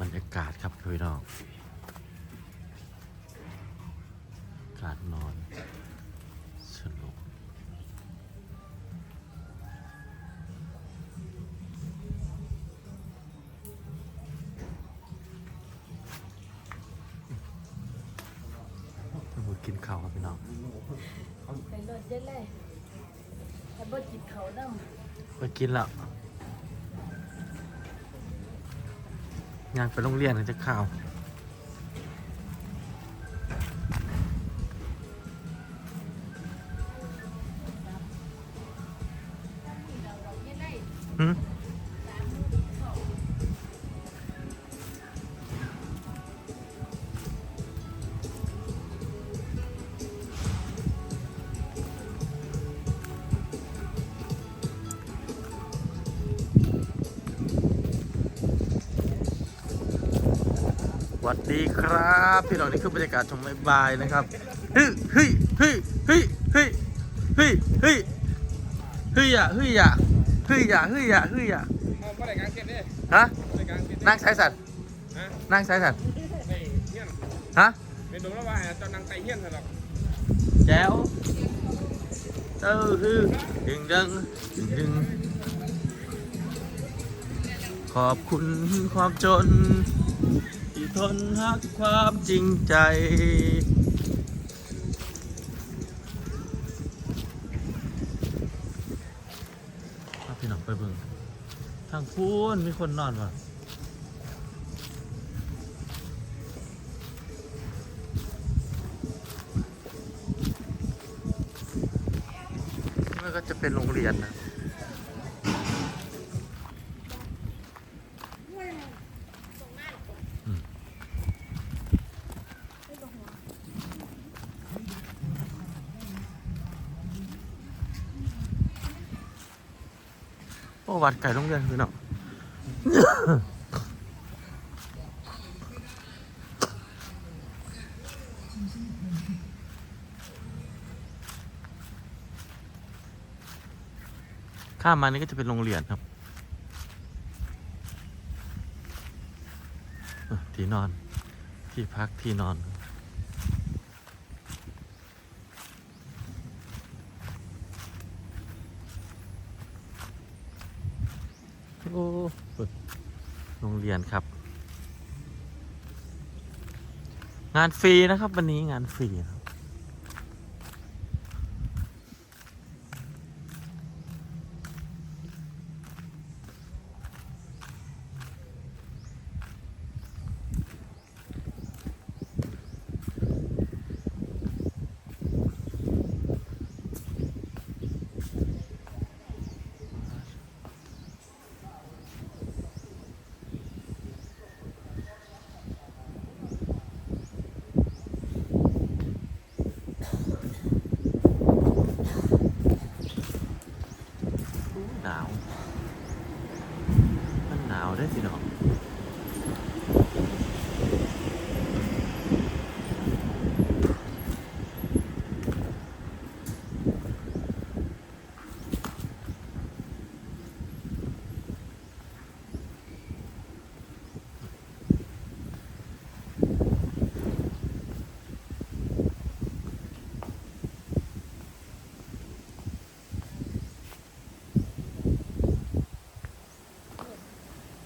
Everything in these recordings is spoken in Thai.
บรรยากาศครับพี่น้องอากาศนอนสนุกมากินข้าวครับพี่น้องไปรถได้เลยถ้าบ่จิบเขานำไปกินแล้ว ยางไปโรงเรียนจะข่าวอืม วัสดีครับพี่น้องนี่คือบรรยากาศชมบายๆนะครับเฮ้ยเฮ้ยเฮ้ยเฮ้ยเฮ้ยเฮ้ยเฮ้ยเฮ้ยอะเฮ้ยอะเฮ้ยอะเฮ้ยอะเฮ้ยอะเอาบ่ได้กางเกงเด้ฮะบ่ได้กางเกงเด้นั่งสายสัตว์ฮะนั่งสายสัตว์ไอ้เฮียนฮะเป็นดูแล้วว่าให้เจ้านางไตเฮียนซะดอกแจ๋วเออคือดึงดึงดึงดึงขอบคุณความจน ทนหักความจริงใจพาพี่น้องไปเบิ่งทางพูนมีคนนอนวะมันก็จะเป็นโรงเรียนนะ โอ้วัดไก่โรงเรียนพี่น้องข้ามมานี่ก็จะเป็นโรงเรียนครับที่นอนที่พักที่นอน อ้โรงเรียนครับ งานฟรีนะครับ วันนี้งานฟรีนะ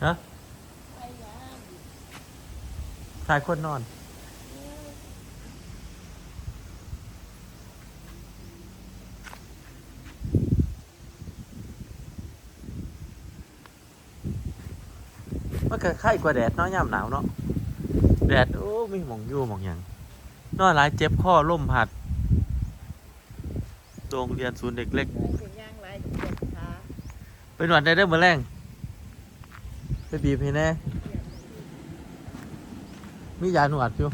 ฮะชายคนนอน มันก็ไข้กว่าแดดเนาะยามหนาวเนาะ แดด โอ้มีหมองอยู่หมองหยังนอนหลายเจ็บข้อล่มผัดโรงเรียนศูนย์เด็กเล็ก เป็นย่างไรเจ็บขาไปหนวดได้เด้อมือแรง ไปบีบให้แน่ มียาหนวดอยู่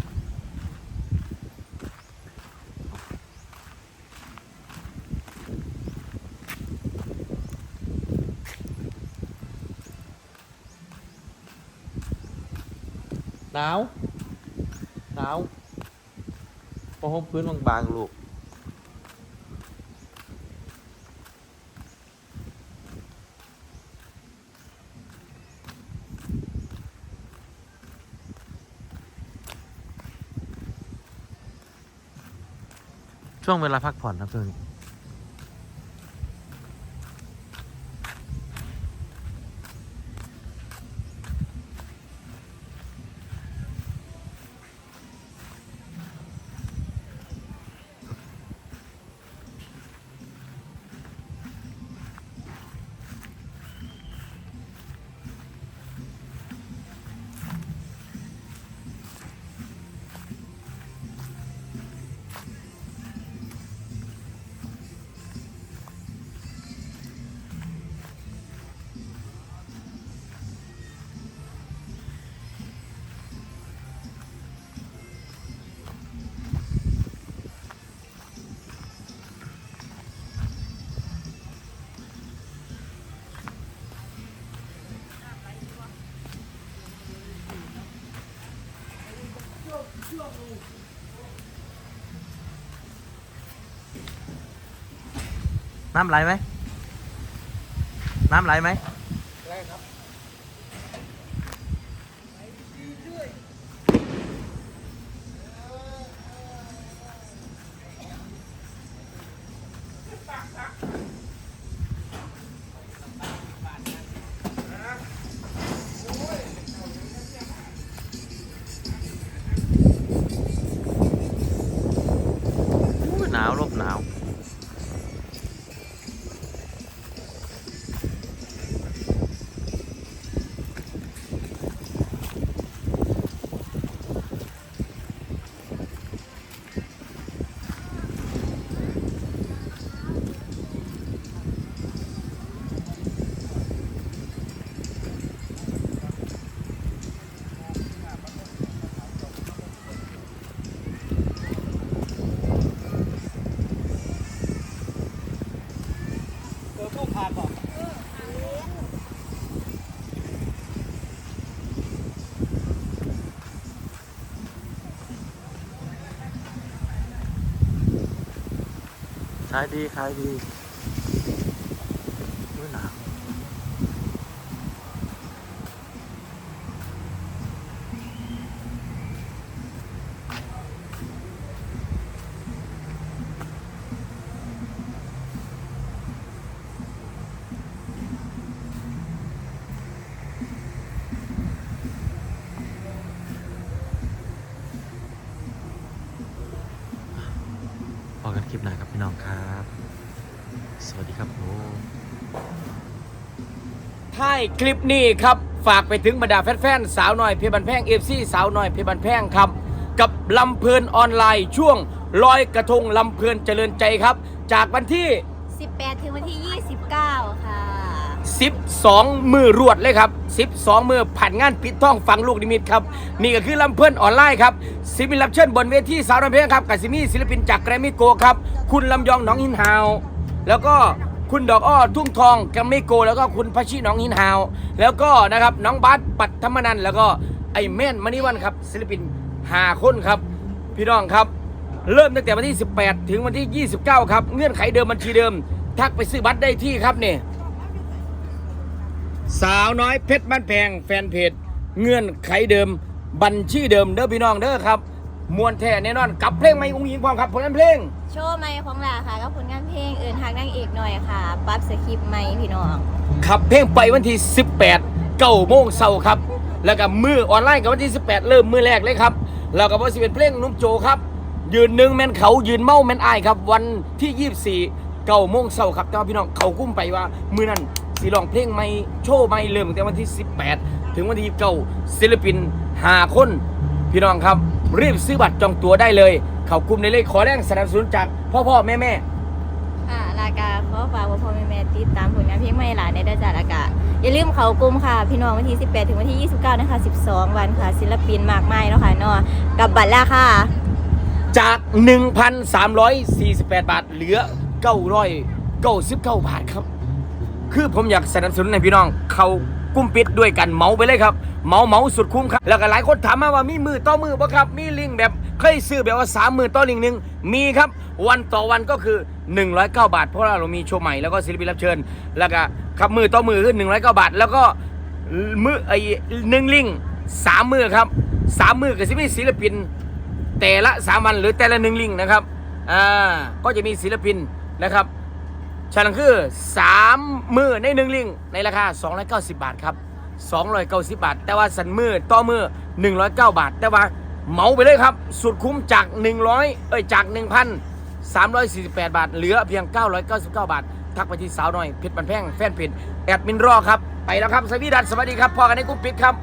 หนาวหนาวพอห้องพื้นบางๆลูก ช่วงเวลาพักผ่อนครับช่วงนี้ น้ำไหลไหม น้ำไหลไหมอุ๊ยหนาวลบหนาว ขายดีขายดีอุ๊ยหนาว พอกันคลิปหน้าครับพี่น้องครับ สวัสดีครับผม ท้ายคลิปนี้ครับ ฝากไปถึงบรรดาแฟนๆสาวน้อยเพชรบันแพงเอฟซีสาวน้อยเพชรบันแพงครับ กับลำเพลินออนไลน์ช่วงลอยกระทงลำเพลินเจริญใจครับ จากวันที่ 18 ถึงวันที่ 29 ค่ะ 12 มือรวดเลยครับ 12 มือผ่านงานปิดท่องฟังลูกนิมิตครับ นี่ก็คือลำเพื่อนออนไลน์ครับศิลปินรับเชิญบนเวทีสาวน้ำเพลงครับกับซิมี่ศิลปินจากแกรมมี่โกครับ คุณลำยองหนองหินฮาว แล้วก็ คุณดอกอ้อทุ่งทองแกรมมี่โก แล้วก็คุณพัชชีหนองหินฮาว แล้วก็นะครับน้องบาสปัตธรรมนันแล้วก็ไอ้แม่นมณีวันครับศิลปินหาคนครับ พี่น้องครับ เริ่มตั้งแต่วันที่ 18 ถึงวันที่ 29 ครับ เงื่อนไขเดิมบัญชีเดิม ทักไปซื้อบัตรได้ที่ครับเนี่ยสาวน้อยเพชรบ้านแพงแฟนเพจเงื่อนไขเดิมบัญชีเดิมเด้อพี่น้องเด้อครับ มวนแท้แน่นอนกับเพลงไม่อุ้งยิงความครับผลงานเพลง โชว์ใหม่ของลาค่ะกับผลงานเพลงเอื่นทางนางเอกหน่อยค่ะ ปรั๊บสคริปต์ใหม่พี่น้องขับเพลงไปวันที่ 18เก้าโมงเช้าครับ แล้วก็มือออนไลน์กับวันที่ 18 เริ่มมือแรกเลยครับ แล้วก็วันที่เป็นเพลงนุ่มโจครับ ยืนหนึ่งแม่นเขายืนเมาแม่นอายครับ วันที่ 24เก้าโมงเช้าครับแต่ว่าพี่น้องเขากุ้มไปว่ามือนั้นสีร้องเพลงไม่โชว์ไม่เริ่มตั้งแต่วันที่ 18 ถึงวันที่29ศิลปิน5คน พี่น้องครับ รีบซื้อบัตรจองตั๋วได้เลย เขากลุ่มในเลขขอแรงสนับสนุนจากพ่อพ่อแม่แม่ค่ะลากาขอฝากพ่อพ่อแม่แม่ติดตามผลงานเพลงใหม่หลานในด้านจากลากาอย่าลืมเขากลุ่มค่ะ พี่น้องวันที่ 18 ถึงวันที่ 29 นะคะ 12 วันค่ะ ศิลปินมากมายเนาะค่ะเนาะกับบัตรราคาจาก 1,348 บาท เหลือ 999บาทครับ คือผมอยากสนับสนุนให้พี่น้องเขา กุ้มปิดด้วยกันเมาไปเลยครับเมาเมาสุดคุ้มครับ แล้วก็หลายคนถามมาว่ามีมือต่อมือปะครับ มีลิงแบบเคยซื้อแบบว่าสามมือต่อลิงหนึ่งมีครับ วันต่อวันก็คือ 109 บาท เพราะว่าเรามีโชว์ใหม่แล้วก็ศิลปินรับเชิญ แล้วก็ครับมือต่อมือคือ109 บาท แล้วก็มือไอ้หนึ่งลิงสามมือครับสามมือกับศิลปินศิลปินแต่ละสามวันหรือแต่ละหนึ่งลิงนะครับอ่าก็จะมีศิลปินนะครับ ฉะนั้นคือ 3 มือในหนึ่งลิงในราคา 290 บาทครับ 290 บาท แต่ว่าสันมือต่อมือ 109 บาท แต่ว่าเหมาไปเลยครับ สุดคุ้มจาก 100 เอ้ยจาก 1,348 บาท เหลือเพียง 999 บาท ทักไปที่สาวหน้อยเพชรบันแพงแฟนเพจแอดมินรอครับ ไปแล้วครับสวีดัสสวัสดีครับพอกันในกรุ๊ปปิดครับ